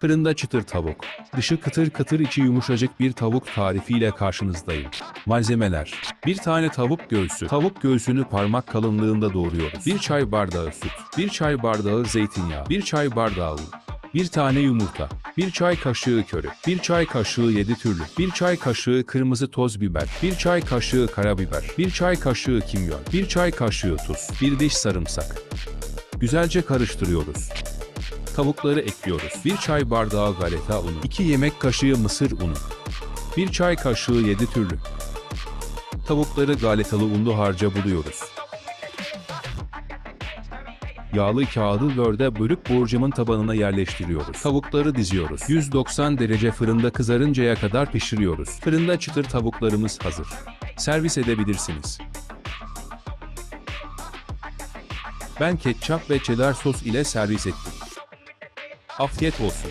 Fırında çıtır tavuk. Dışı kıtır kıtır içi yumuşacık bir tavuk tarifiyle karşınızdayım. Malzemeler. Bir tane tavuk göğsü. Tavuk göğsünü parmak kalınlığında doğruyoruz. Bir çay bardağı süt. Bir çay bardağı zeytinyağı. Bir çay bardağı un. Bir tane yumurta. Bir çay kaşığı köri. Bir çay kaşığı yedi türlü. Bir çay kaşığı kırmızı toz biber. Bir çay kaşığı karabiber. Bir çay kaşığı kimyon. Bir çay kaşığı tuz. Bir diş sarımsak. Güzelce karıştırıyoruz. Tavukları ekliyoruz. 1 çay bardağı galeta unu, 2 yemek kaşığı mısır unu, 1 çay kaşığı 7 türlü. Tavukları galetalı unlu harca buluyoruz. Yağlı kağıdı dörde bölüp borcamın tabanına yerleştiriyoruz. Tavukları diziyoruz. 190 derece fırında kızarıncaya kadar pişiriyoruz. Fırında çıtır tavuklarımız hazır. Servis edebilirsiniz. Ben ketçap ve cheddar sos ile servis ettim. auf Tietbussen.